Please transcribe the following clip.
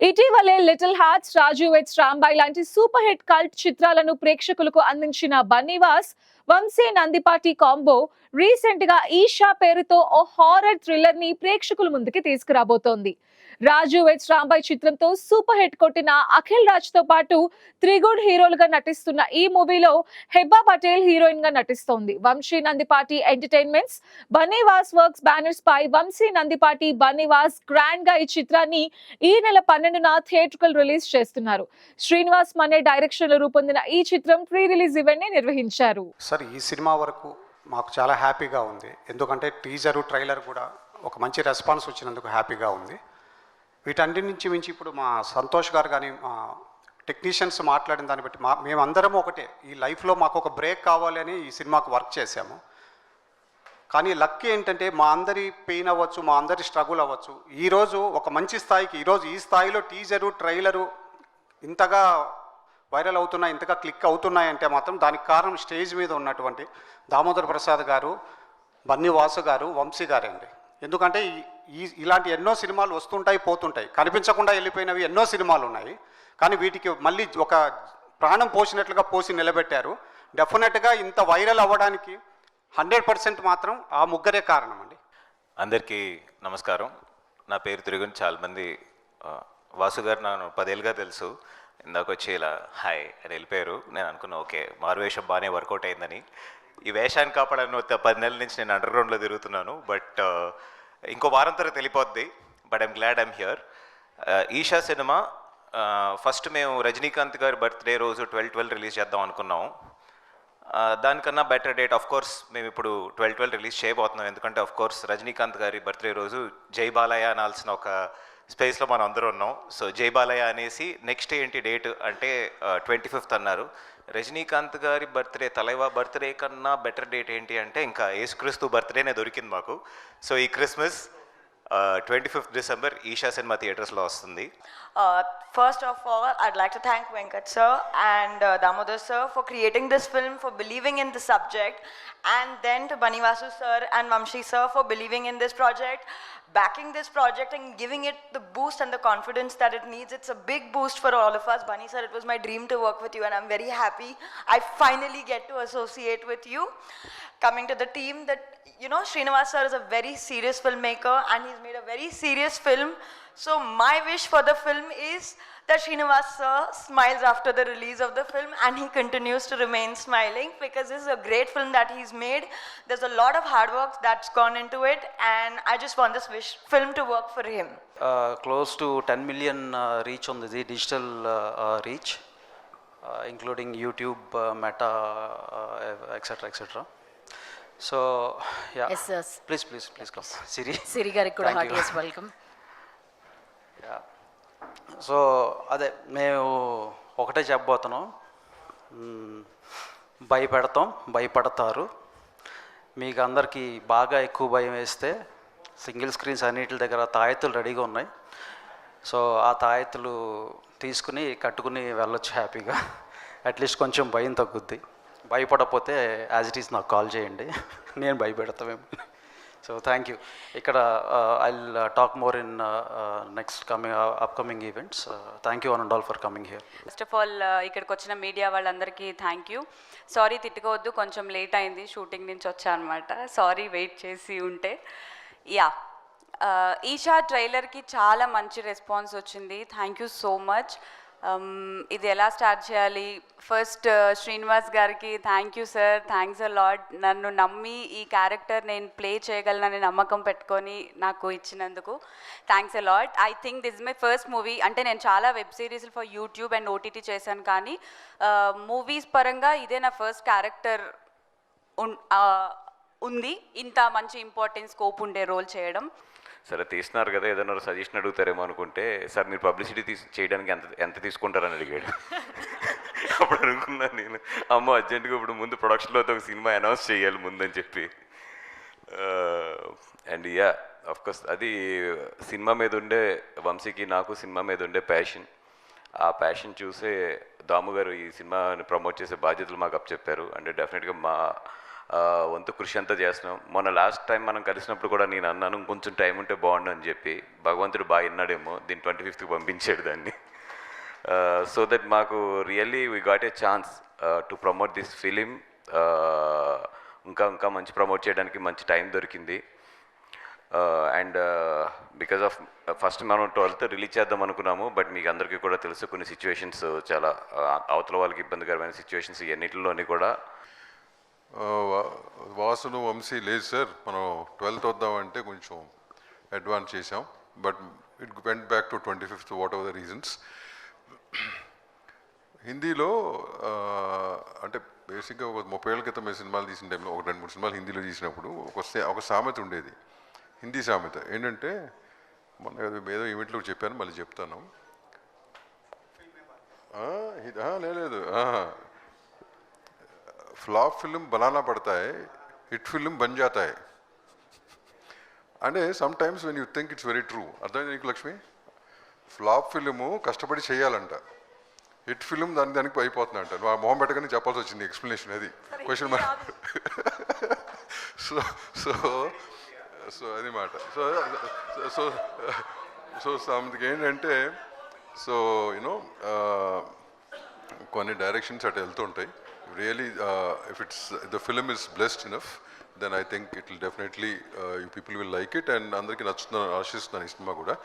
ఇటీవలే little hearts Raju weds Rambai లాంటి super hit cult చిత్రాలను ప్రేక్షకులకు అందించిన బన్నీవాస్ వంశీ నందిపాటి కాంబో రీసెంట్గా ఈషా పేరుతో ఓ హారర్ థ్రిల్లర్ని ప్రేక్షకుల ముందుకి తీసుకురాబోతోంది. రాజు వెట్స్ రాంబాయ్ చిత్రంతో సూపర్ హిట్ కొట్టిన అఖిల్ రాజ్తో పాటు త్రిగుడ్ హీరోలుగా నటిస్తున్న ఈ మూవీలో హెబ్బా పటేల్ హీరోయిన్గా నటిస్తోంది. Vamsi Nandipati entertainments Bunny Vas works banners పై వంశీ నందిపాటి బనీవాస్ గ్రాండ్గా ఈ చిత్రాన్ని ఈ నెల పన్నెండున థియేట్రికల్ రిలీజ్ చేస్తున్నారు. శ్రీనివాస్ మనే డైరెక్షన్లో రూపొందిన ఈ చిత్రం ప్రీ రిలీజ్ ఈవెంట్ని నిర్వహించారు సార్ ఈ సినిమా వరకు మాకు చాలా హ్యాపీగా ఉంది. ఎందుకంటే టీజరు ట్రైలర్ కూడా ఒక మంచి రెస్పాన్స్ వచ్చినందుకు హ్యాపీగా ఉంది. వీటన్నిటి నుంచి మించి ఇప్పుడు మా సంతోష్ గారు కానీ మా టెక్నీషియన్స్ మాట్లాడిన దాన్ని బట్టి మా మేమందరం ఒకటే. ఈ లైఫ్లో మాకు ఒక బ్రేక్ కావాలి అని ఈ సినిమాకు వర్క్ చేశాము. కానీ లక్ ఏంటంటే మా అందరి పెయిన్ అవ్వచ్చు మా అందరి స్ట్రగుల్ అవ్వచ్చు. ఈరోజు ఒక మంచి స్థాయికి ఈరోజు ఈ స్థాయిలో టీజరు ట్రైలరు ఇంతగా వైరల్ అవుతున్నాయి ఇంతగా క్లిక్ అవుతున్నాయంటే మాత్రం దానికి కారణం స్టేజ్ మీద ఉన్నటువంటి దామోదర్ ప్రసాద్ గారు బన్నీ వాసు గారు వంశీ గారండి ఎందుకంటే ఈ- ఈ ఇలాంటి ఎన్నో సినిమాలు వస్తుంటాయి పోతుంటాయి. కనిపించకుండా వెళ్ళిపోయినవి ఎన్నో సినిమాలు ఉన్నాయి. కానీ వీటికి మళ్ళీ ఒక ప్రాణం పోసినట్లుగా పోసి నిలబెట్టారు. డెఫినెట్గా ఇంత వైరల్ అవ్వడానికి హండ్రెడ్ పర్సెంట్ మాత్రం ఆ ముగ్గురే కారణం అండి అందరికీ నమస్కారం. నా పేరు తిరుగుని చాలామంది వాసు గారు నన్ను పదేళ్ళుగా తెలుసు. ఇందాక వచ్చి ఇలా హాయ్ అని వెళ్ళిపోయారు. నేను అనుకున్నా ఓకే మారువేషం బాగానే వర్కౌట్ అయిందని. ఈ వేషాన్ని కాపాడని పది నెలల నుంచి నేను అండర్ గ్రౌండ్లో తిరుగుతున్నాను. బట్ ఇంకో వారం తర్వాత వెళ్ళిపోద్ది. But I'm glad I'm here. Eesha cinema first మేము రజనీకాంత్ గారి బర్త్డే రోజు ట్వెల్వ్ ట్వెల్వ్ రిలీజ్ చేద్దాం అనుకున్నాం. దానికన్నా బెటర్ డేట్ ఆఫ్ కోర్స్ మేము ఇప్పుడు ట్వెల్వ్ ట్వెల్వ్ రిలీజ్ చేయబోతున్నాం. ఎందుకంటే ఆఫ్ కోర్స్ రజనీకాంత్ గారి బర్త్డే రోజు జై బాలయ్య అనాల్సిన ఒక స్పేస్లో మనం అందరూ ఉన్నాం. సో జైబాలయ అనేసి నెక్స్ట్ ఏంటి డేట్ అంటే ట్వంటీ ఫిఫ్త్ అన్నారు. రజనీకాంత్ గారి బర్త్డే తలైవా బర్త్డే కన్నా బెటర్ డేట్ ఏంటి అంటే ఇంకా యేసుక్రీస్తు బర్త్డేనే దొరికింది మాకు. సో ఈ Christmas Twenty fifth December Eesha cinema థియేటర్స్లో వస్తుంది Uh, first of all, I'd like to thank Venkat sir and uh, Damodar sir for creating this film, for believing in the subject, and then to Banivasu sir and Vamshi sir for believing in this project, backing this project and giving it the boost and the confidence that it needs. It's a big boost for all of us. Bunny sir, it was my dream to work with you, and I'm very happy I finally get to associate with you. Coming to the team, that you know, Srinivas sir is a very serious filmmaker, and he's made a very serious film. So my wish for the film is that Srinivas sir smiles after the release of the film and he continues to remain smiling because this is a great film that he's made. There's a lot of hard work that's gone into it and I just want this wish film to work for him. uh, close to 10 million uh, reach on the digital uh, uh, reach, uh, including YouTube, uh, Meta, etc. etc. Yes, yes. Please, please, please come. Siri. Siri గారికి కూడా. హార్టియస్ welcome so అదే మేము ఒకటే చెప్పబోతున్నాం. భయపెడతాం భయపడతారు. మీకు అందరికీ బాగా ఎక్కువ భయం వేస్తే సింగిల్ స్క్రీన్స్ అన్నిటి దగ్గర తాయెత్తులు రెడీగా ఉన్నాయి. సో ఆ తాయెత్తులు తీసుకుని కట్టుకుని వెళ్ళొచ్చు హ్యాపీగా. అట్లీస్ట్ కొంచెం భయం తగ్గుద్ది. భయపడకపోతే యాజ్ ఇట్ ఈస్ నాకు కాల్ చేయండి. నేను భయపెడతామేమో సో థ్యాంక్ యూ ఇక్కడ I talk more in next coming upcoming events thank you one and all for coming here first of all ఇక్కడికి వచ్చిన మీడియా వాళ్ళందరికీ థ్యాంక్ యూ సారీ తిట్టుకోవద్దు. కొంచెం లేట్ అయింది. షూటింగ్ నుంచి వచ్చా అనమాట సారీ వెయిట్ చేసి ఉంటే. యా uh, ఈషా ట్రైలర్కి చాలా మంచి రెస్పాన్స్ వచ్చింది. Thank you so much Um, ఇది ఎలా స్టార్ట్ చేయాలి? ఫస్ట్ శ్రీనివాస్ uh, గారికి thank you sir thanks a lot నన్ను నమ్మి ఈ క్యారెక్టర్ నేను ప్లే చేయగలనని నమ్మకం పెట్టుకొని నాకు ఇచ్చినందుకు. Thanks a lot I think this my first movie అంటే నేను చాలా web series for YouTube and OTT చేశాను కానీ uh, మూవీస్ పరంగా ఇదే నా ఫస్ట్ క్యారెక్టర్ uh, ఉంది. ఇంత మంచి ఇంపార్టెన్స్ స్కోప్ ఉండే రోల్ చేయడం. సరే తీస్తున్నారు కదా ఏదైనా సజెషన్ అడుగుతారేమో అనుకుంటే సార్ మీరు పబ్లిసిటీ తీసి చేయడానికి ఎంత ఎంత తీసుకుంటారని అడిగాడు. అప్పుడు అనుకున్నాను నేను. అమ్మో అర్జెంటుగా ఇప్పుడు ముందు ప్రొడక్షన్లో ఒక సినిమా అనౌన్స్ చేయాలి ముందని చెప్పి. అండ్ యా కోర్స్ అది సినిమా మీద ఉండే వంశీకి నాకు సినిమా మీద ఉండే ప్యాషన్ ఆ ప్యాషన్ చూసే దాము గారు ఈ సినిమాని ప్రమోట్ చేసే బాధ్యతలు మాకు అప్పచెప్పారు. అంటే డెఫినెట్గా మా వంతు కృషి అంతా చేస్తున్నాం. మొన్న లాస్ట్ టైం మనం కలిసినప్పుడు కూడా నేను అన్నాను కొంచెం టైం ఉంటే బాగుండు అని చెప్పి. భగవంతుడు బాగా విన్నాడేమో దీన్ని ట్వంటీ ఫిఫ్త్కి పంపించాడు దాన్ని. సో దట్ మాకు really we got a chance to promote this film ఇంకా ఇంకా మంచి ప్రమోట్ చేయడానికి మంచి టైం దొరికింది. అండ్ బికాజ్ ఆఫ్ ఫస్ట్ మనం ట్వెల్త్ రిలీజ్ చేద్దాం అనుకున్నాము బట్ మీకు అందరికీ కూడా తెలుసు కొన్ని సిచ్యువేషన్స్ చాలా అవతల వాళ్ళకి ఇబ్బందికరమైన సిచ్యువేషన్స్ ఇవన్నిటిలోని కూడా. వాసును వంశీ లేదు సార్. మనం ట్వెల్త్ వద్దామంటే కొంచెం అడ్వాన్స్ చేసాం but it went back to twenty fifth whatever the reasons. హిందీలో అంటే బేసిక్గా ఒక ముప్పై ఏళ్ళ క్రితం సినిమాలు తీసిన టైంలో ఒక రెండు మూడు సినిమాలు హిందీలో తీసినప్పుడు ఒక ఒక సామెత ఉండేది. హిందీ సామెత. ఏంటంటే మొన్న ఏదో ఈవెంట్లో చెప్పాను మళ్ళీ చెప్తాను. లేదు ఫ్లాప్ ఫిల్మ్ బనానా పడతాయి హిట్ ఫిల్మ్ బన్ జాతాయి. అంటే sometimes when you think it's very true అర్థమైంది నీకు లక్ష్మి? ఫ్లాప్ ఫిల్ము కష్టపడి చేయాలంట. హిట్ ఫిల్మ్ దాని దానికి అయిపోతుందంట. నువ్వు ఆ మొహం పెట్టగానే చెప్పాల్సి వచ్చింది ఎక్స్ప్లెనేషన్ అది. Question mark so so so అది మాట. సో సో సో సమ్కి ఏంటంటే సో యూనో కొన్ని డైరెక్షన్స్ అటు వెళ్తుంటాయి really if it's the film is blessed enough then I think it will definitely you people will like it and అందరికీ నచ్చుతుందని ఆశిస్తున్నాను ఈ సినిమా కూడా.